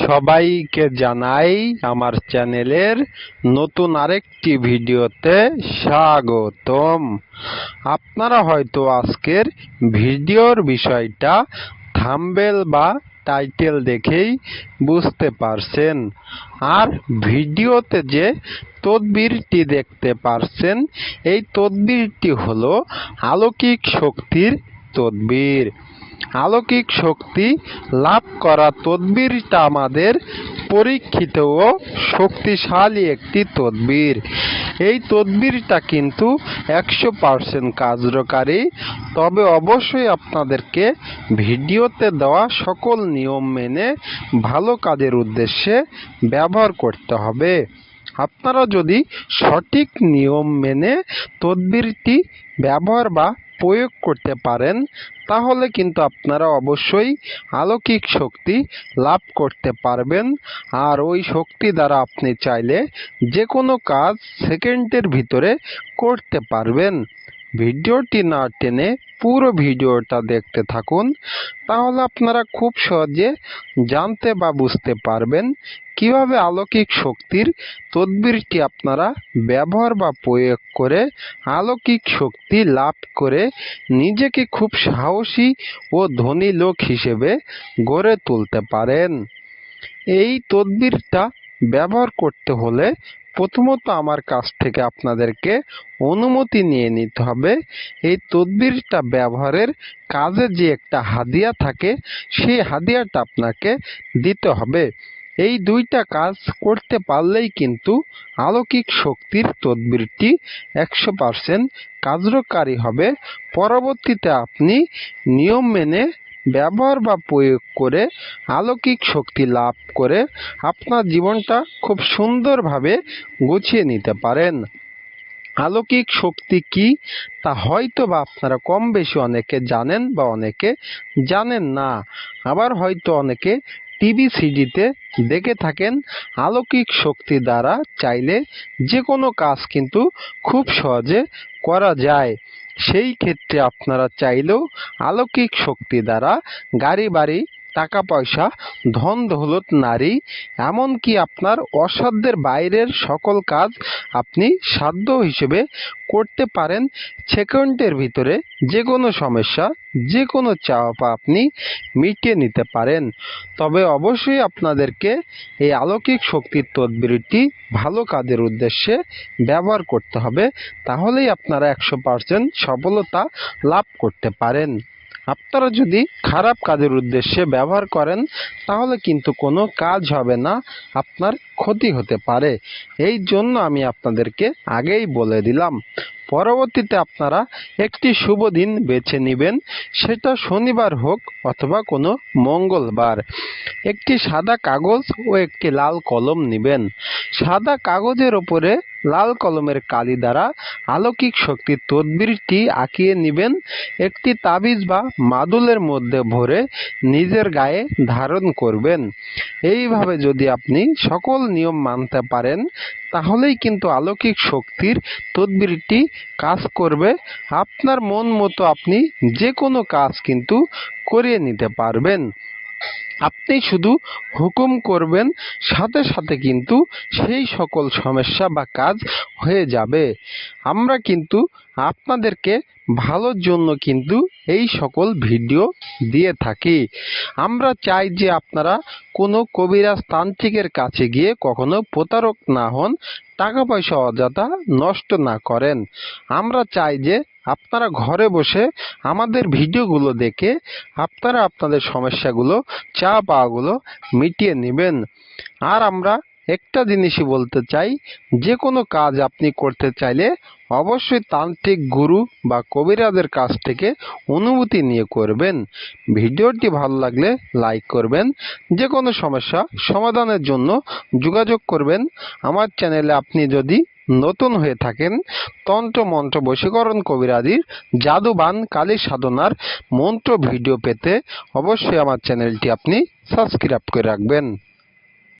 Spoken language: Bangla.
সবাইকে জানাই আমার চ্যানেলের নতুন আরেকটি ভিডিওতে স্বাগতম। আপনারা হয়তো আজকের ভিডিওর বিষয়টা থাম্বেল বা টাইটেল দেখেই বুঝতে পারছেন। আর ভিডিওতে যে তদবিরটি দেখতে পারছেন, এই তদবিরটি হলো আলৌকিক শক্তির তদবির। আলৌকিক শক্তি লাভ করা তদবিরটা আমাদের পরীক্ষিত ও শক্তিশালী একটি তদবির। এই তদবিরটা কিন্তু একশো পার্সেন্ট কার্যকারী। তবে অবশ্যই আপনাদেরকে ভিডিওতে দেওয়া সকল নিয়ম মেনে ভালো কাজের উদ্দেশ্যে ব্যবহার করতে হবে। আপনারা যদি সঠিক নিয়ম মেনে তদবিরটি ব্যবহার বা প্রয়োগ করতে পারেন, তাহলে কিন্তু আপনারা অবশ্যই আলৌকিক শক্তি লাভ করতে পারবেন। আর ওই শক্তি দ্বারা আপনি চাইলে যে কোনো কাজ সেকেন্ডের ভিতরে করতে পারবেন। ভিডিওটি না টেনে পুরো ভিডিওটা দেখতে থাকুন, তাহলে আপনারা খুব সহজে জানতে বা বুঝতে পারবেন কীভাবে আলৌকিক শক্তির তদবিরটি আপনারা ব্যবহার বা প্রয়োগ করে আলৌকিক শক্তি লাভ করে নিজেকে খুব সাহসী ও ধনী লোক হিসেবে গড়ে তুলতে পারেন। এই তদবিরটা ব্যবহার করতে হলে প্রথমত আমার কাছ থেকে আপনাদেরকে অনুমতি নিয়ে নিতে হবে। এই তদবিরটা ব্যবহারের কাজে যে একটা হাদিয়া থাকে, সেই হাদিয়াটা আপনাকে দিতে হবে। এই দুইটা কাজ করতে পারলেই কিন্তু আলৌকিক শক্তির তদবিরটি একশো পার্সেন্ট কার্যকারী হবে। পরবর্তীতে আপনি নিয়ম মেনে ব্যবহার বা প্রয়োগ করে অলৌকিক শক্তি লাভ করে আপনার জীবনটা খুব সুন্দরভাবে গুছিয়ে নিতে পারেন। আলৌকিক শক্তি কি? তা হয়তো বা আপনারা কম বেশি অনেকে জানেন বা অনেকে জানেন না। আবার হয়তো অনেকে টিভি, সিডিতে দেখে থাকেন। আলৌকিক শক্তি দ্বারা চাইলে যে কোনো কাজ কিন্তু খুব সহজে করা যায়। সেই ক্ষেত্রে আপনারা চাইলেও আলৌকিক শক্তি দ্বারা গাড়ি বাড়ি টাকা পয়সা ধন দৌলত নারী, এমনকি আপনার অসাধ্যের বাইরের সকল কাজ আপনি সাধ্য হিসেবে করতে পারেন। সেকেন্ডের ভিতরে যে কোনো সমস্যা যে কোনো চাওয়া আপনি মিটিয়ে নিতে পারেন। তবে অবশ্যই আপনাদেরকে এই আলৌকিক শক্তির তদবিরটি ভালো কাজের উদ্দেশ্যে ব্যবহার করতে হবে। তাহলেই আপনারা একশো পার্সেন্ট সফলতা লাভ করতে পারেন। আপনারা যদি খারাপ কাজের উদ্দেশ্যে ব্যবহার করেন, তাহলে কিন্তু কোনো কাজ হবে না, আপনার ক্ষতি হতে পারে। এই জন্য আমি আপনাদেরকে আগেই বলে দিলাম, পরবর্তীতে আপনারা একটি শুভ দিন বেছে নেবেন, সেটা শনিবার হোক অথবা কোনো মঙ্গলবার। একটি সাদা কাগজ ও একটি লাল কলম নেবেন। সাদা কাগজের ওপরে লাল কলমের কালি দ্বারা অলৌকিক শক্তির তদবিরটি আঁকিয়ে নেবেন একটি তাবিজ বা মাদুলের মধ্যে ভরে নিজের গায়ে ধারণ করবেন। এইভাবে যদি আপনি সকল নিয়ম মানতে পারেন, তাহলেই কিন্তু আলৌকিক শক্তির তদবিরটি কাজ করবে। আপনার মন মতো আপনি যে কোনো কাজ কিন্তু করিয়ে নিতে পারবেন। আপনি শুধু হুকুম করবেন, সাথে সাথে কিন্তু সেই সকল সমস্যা বা কাজ হয়ে যাবে। আমরা কিন্তু আপনাদেরকে ভালোর জন্য কিন্তু এই সকল ভিডিও দিয়ে থাকি। আমরা চাই যে আপনারা কোনো কবিরাজ তান্ত্রিকের কাছে গিয়ে কখনো প্রতারক না হন, টাকা পয়সা অযথা নষ্ট না করেন। আমরা চাই যে আপনারা ঘরে বসে আমাদের ভিডিওগুলো দেখে আপনারা আপনাদের সমস্যাগুলো চা পাওয়াগুলো মিটিয়ে নেবেন। আর আমরা একটা জিনিসই বলতে চাই, যে কোনো কাজ আপনি করতে চাইলে অবশ্যই তান্ত্রিক গুরু বা কবিরাজের কাছ থেকে অনুমতি নিয়ে করবেন। ভিডিওটি ভালো লাগলে লাইক করবেন, যে কোনো সমস্যা সমাধানের জন্য যোগাযোগ করবেন। আমার চ্যানেলে আপনি যদি নতুন হয়ে থাকেন, তন্ত্র মন্ত্র বশীকরণ কবিরাজির জাদুবান কালী সাধনার মন্ত্র ভিডিও পেতে অবশ্যই আমার চ্যানেলটি আপনি সাবস্ক্রাইব করে রাখবেন।